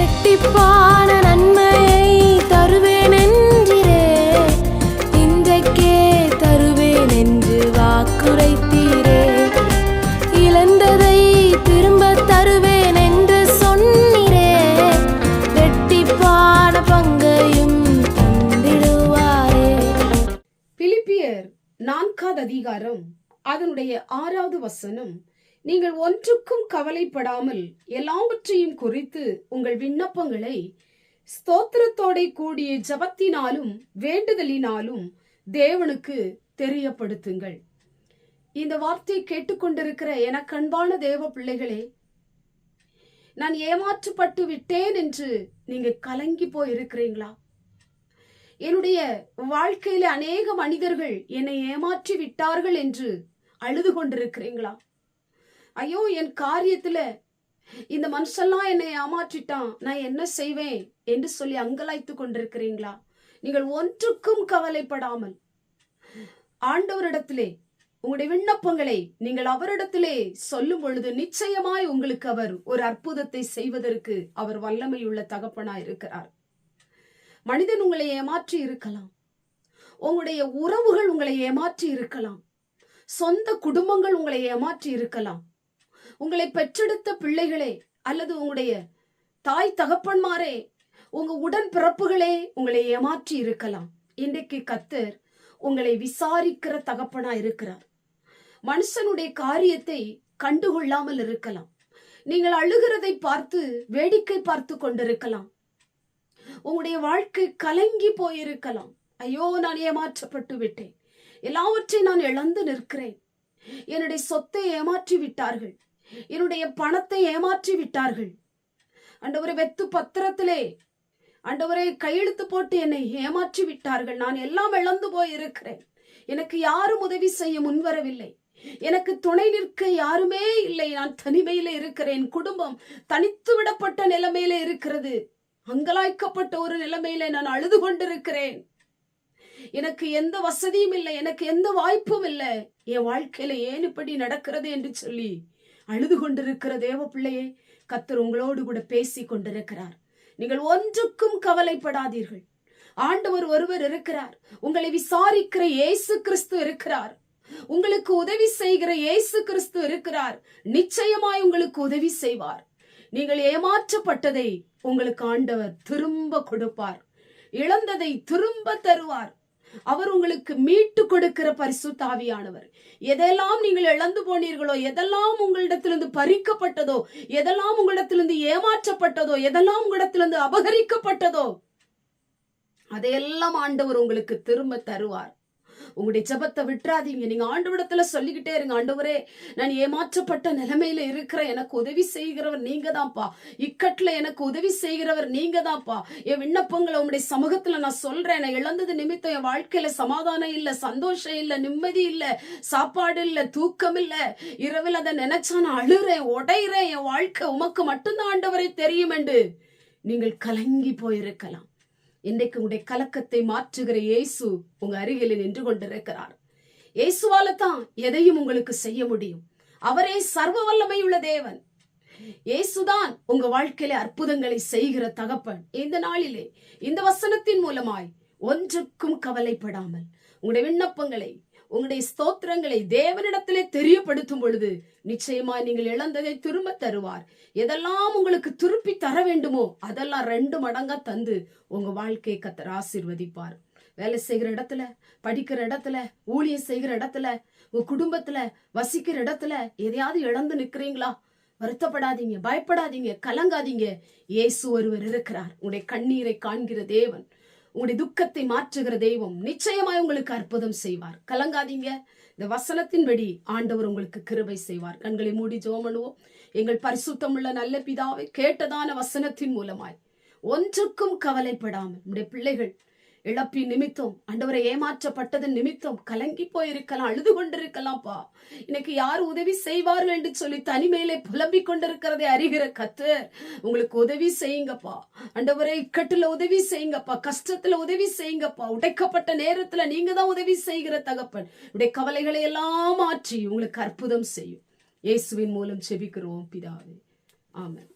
இரட்டிப்பான நன்மையை தருவேன் என்றிரே இன்றைக்கே தருவேன் என்று வாக்குரைத்தீரே. இழந்ததை திரும்ப தருவேன் என்று சொன்னீரே. இரட்டிப்பான பங்கையும் தந்திடுவாரே. பிலிப்பியர் நான்காவது அதிகாரம் அதனுடைய ஆறாவது வசனம். நீங்கள் ஒன்றுக்கும் கவலைப்படாமல் எல்லாவற்றையும் குறித்து உங்கள் விண்ணப்பங்களை ஸ்தோத்திரத்தோட கூடிய ஜபத்தினாலும் வேண்டுதலினாலும் தேவனுக்கு தெரியப்படுத்துங்கள். இந்த வார்த்தையை கேட்டுக்கொண்டிருக்கிற எனக்கு அன்பான தேவ பிள்ளைகளே நான் ஏமாற்றப்பட்டு விட்டேன் என்று நீங்க கலங்கி போய் இருக்கிறீங்களா என்னுடைய வாழ்க்கையில அநேக மனிதர்கள் என்னை ஏமாற்றி விட்டார்கள் என்று அழுது கொண்டிருக்கிறீங்களா? ஐயோ என் காரியத்துல இந்த மனுஷெல்லாம் என்னை ஏமாற்றிட்டான். நான் என்ன செய்வேன் என்று சொல்லி அங்கலாய்த்து கொண்டிருக்கிறீங்களா? நீங்கள் ஒன்றுக்கும் கவலைப்படாமல் ஆண்டவரிடத்திலே உங்களுடைய விண்ணப்பங்களை நீங்கள் அவரிடத்திலே சொல்லும் பொழுது நிச்சயமாய் உங்களுக்கு அவர் ஒரு அற்புதத்தை செய்வதற்கு அவர் வல்லமையுள்ள தகப்பனாய் இருக்கிறார். மனிதன் உங்களை ஏமாற்றி இருக்கலாம். உங்களுடைய உறவுகள் உங்களை ஏமாற்றி இருக்கலாம். சொந்த குடும்பங்கள் உங்களை ஏமாற்றி இருக்கலாம். உங்களை பெற்றெடுத்த பிள்ளைகளே அல்லது உங்களுடைய தாய் தகப்பன்மாரே உங்க உடன் பிறப்புகளே உங்களை ஏமாற்றி இருக்கலாம். இன்றைக்கு கத்தர் உங்களை விசாரிக்கிற தகப்பனா இருக்கிறார். மனுஷனுடைய காரியத்தை கண்டுகொள்ளாமல் இருக்கலாம். நீங்கள் அழுகிறதை பார்த்து வேடிக்கை பார்த்து கொண்டிருக்கலாம். உங்களுடைய வாழ்க்கை கலங்கி போயிருக்கலாம். ஐயோ நான் ஏமாற்றப்பட்டு விட்டேன். எல்லாவற்றையும் நான் இழந்து நிற்கிறேன். என்னுடைய சொத்தை ஏமாற்றி விட்டார்கள். என்னுடைய பணத்தை ஏமாற்றி விட்டார்கள். அண்டவரை வெத்து பத்திரத்திலே அண்டவரை கையெழுத்து போட்டு என்னை ஏமாற்றி விட்டார்கள். நான் எல்லாம் இழந்து போய் இருக்கிறேன் எனக்கு யாரும் உதவி செய்ய முன்வரவில்லை. எனக்கு துணை நிற்க யாருமே இல்லை. நான் தனிமையில இருக்கிறேன். குடும்பம் தனித்து விடப்பட்ட நிலைமையில இருக்கிறது. அங்கலாய்க்கப்பட்ட ஒரு நிலைமையில நான் அழுது கொண்டிருக்கிறேன். எனக்கு எந்த வசதியும் இல்லை. எனக்கு எந்த வாய்ப்பும் இல்லை. என் வாழ்க்கையில ஏன் இப்படி நடக்கிறது என்று சொல்லி அழுது கொண்டிருக்கிற தேவ பிள்ளையே கத்தர் உங்களோடு கூட பேசி கொண்டிருக்கிறார் நீங்கள் ஒன்றுக்கும் கவலைப்படாதீர்கள். ஆண்டவர் ஒருவர் இருக்கிறார். உங்களை விசாரிக்கிற இயேசு கிறிஸ்து இருக்கிறார். உங்களுக்கு உதவி செய்கிற இயேசு கிறிஸ்து இருக்கிறார். நிச்சயமாய் உங்களுக்கு உதவி செய்வார். நீங்கள் ஏமாற்றப்பட்டதை உங்களுக்கு ஆண்டவர் திரும்ப கொடுப்பார். இழந்ததை திரும்ப தருவார். அவர் உங்களுக்கு மீட்டு கொடுக்கிற பரிசுத்தாவியானவர். எதெல்லாம் நீங்கள் இழந்து போனீர்களோ எதெல்லாம் உங்களிடத்திலிருந்து பறிக்கப்பட்டதோ எதெல்லாம் உங்களிடத்திலிருந்து ஏமாற்றப்பட்டதோ எதெல்லாம் உங்களிடத்திலிருந்து அபகரிக்கப்பட்டதோ அதையெல்லாம் ஆண்டவர் உங்களுக்கு திரும்ப தருவார். உங்களுடைய ஜபத்தை விட்டுறாதீங்க. நீங்க ஆண்டவரிடத்துல சொல்லிக்கிட்டே இருங்க. ஆண்டவரே நான் ஏமாற்றப்பட்ட நிலைமையில இருக்கிற எனக்கு உதவி செய்கிறவர் நீங்க தான்ப்பா இக்கட்டுல எனக்கு உதவி செய்கிறவர் நீங்க தான்ப்பா என் விண்ணப்பங்களை உங்களுடைய சமூகத்துல நான் சொல்றேன். நான் இழந்தது நிமித்தம் என் வாழ்க்கையில சமாதானம் இல்ல சந்தோஷம் இல்ல நிம்மதி இல்ல சாப்பாடு இல்ல தூக்கம் இல்ல. இரவில் அதை நினைச்சா நான் அழுறேன் உடையிறேன். என் வாழ்க்கை உமக்கு மட்டும்தான் ஆண்டவரை தெரியும் என்று நீங்கள் கலங்கி போயிருக்கலாம். இன்றைக்கு உங்களுடைய கலக்கத்தை மாற்றுகிற இயேசு உங்க அருகில் நின்று கொண்டிருக்கிறார். இயேசுவால தான் எதையும் உங்களுக்கு செய்ய முடியும். அவரே சர்வ வல்லமையுள்ள தேவன். இயேசுதான் உங்க வாழ்க்கையில அற்புதங்களை செய்கிற தகப்பன். இந்த நாளிலே இந்த வசனத்தின் மூலமாய் ஒன்றுக்கும் கவலைப்படாமல் உங்களுடைய விண்ணப்பங்களை உங்களுடைய ஸ்தோத்திரங்களை தேவனிடத்திலே தெரியப்படுத்தும் பொழுது நிச்சயமா நீங்கள் இழந்ததை திரும்ப தருவார். எதெல்லாம் உங்களுக்கு திருப்பி தர வேண்டுமோ அதெல்லாம் ரெண்டு மடங்கா தந்து உங்க வாழ்க்கையை கத்தர் ஆசீர்வதிப்பார். வேலை செய்கிற இடத்துல படிக்கிற இடத்துல ஊழியம் செய்கிற இடத்துல உங்க குடும்பத்துல வசிக்கிற இடத்துல எதையாவது இழந்து நிக்கிறீங்களா வருத்தப்படாதீங்க பயப்படாதீங்க கலங்காதீங்க. இயேசு ஒருவர் இருக்கிறார். உங்களுடைய கண்ணீரை காண்கிற தேவன். உங்களுடைய துக்கத்தை மாற்றுகிற தெய்வம் நிச்சயமாய் உங்களுக்கு அற்புதம் செய்வார். கலங்காதீங்க. இந்த வசனத்தின்படி ஆண்டவர் உங்களுக்கு கிருபை செய்வார். கண்களை மூடி ஜோமனுவோம். எங்கள் எங்கள் பரிசுத்தமுள்ள நல்ல பிதாவை கேட்டதான வசனத்தின் மூலமாய் ஒன்றுக்கும் கவலைப்படாமல் நம்முடைய பிள்ளைகள் இழப்பின் நிமித்தம் ஆண்டவரை ஏமாற்றப்பட்டதன் நிமித்தம் கலங்கி போயிருக்கலாம் அழுது கொண்டிருக்கலாம்ப்பா. இன்னைக்கு யார் உதவி செய்வார்கள் என்று சொல்லி தனிமையிலே புலம்பிக் கொண்டிருக்கிறதை அறிகிற கத்தர் உங்களுக்கு உதவி செய்யுங்கப்பா. ஆண்டவரை இக்கட்டுல உதவி செய்யுங்கப்பா கஷ்டத்துல உதவி செய்யுங்கப்பா. உடைக்கப்பட்ட நேரத்துல நீங்க தான் உதவி செய்கிற தகப்பன். உடைய கவலைகளை எல்லாம் மாற்றி உங்களுக்கு அற்புதம் செய்யும். இயேசுவின் மூலம் செபிக்கிறோம் பிதாவே. ஆமன்.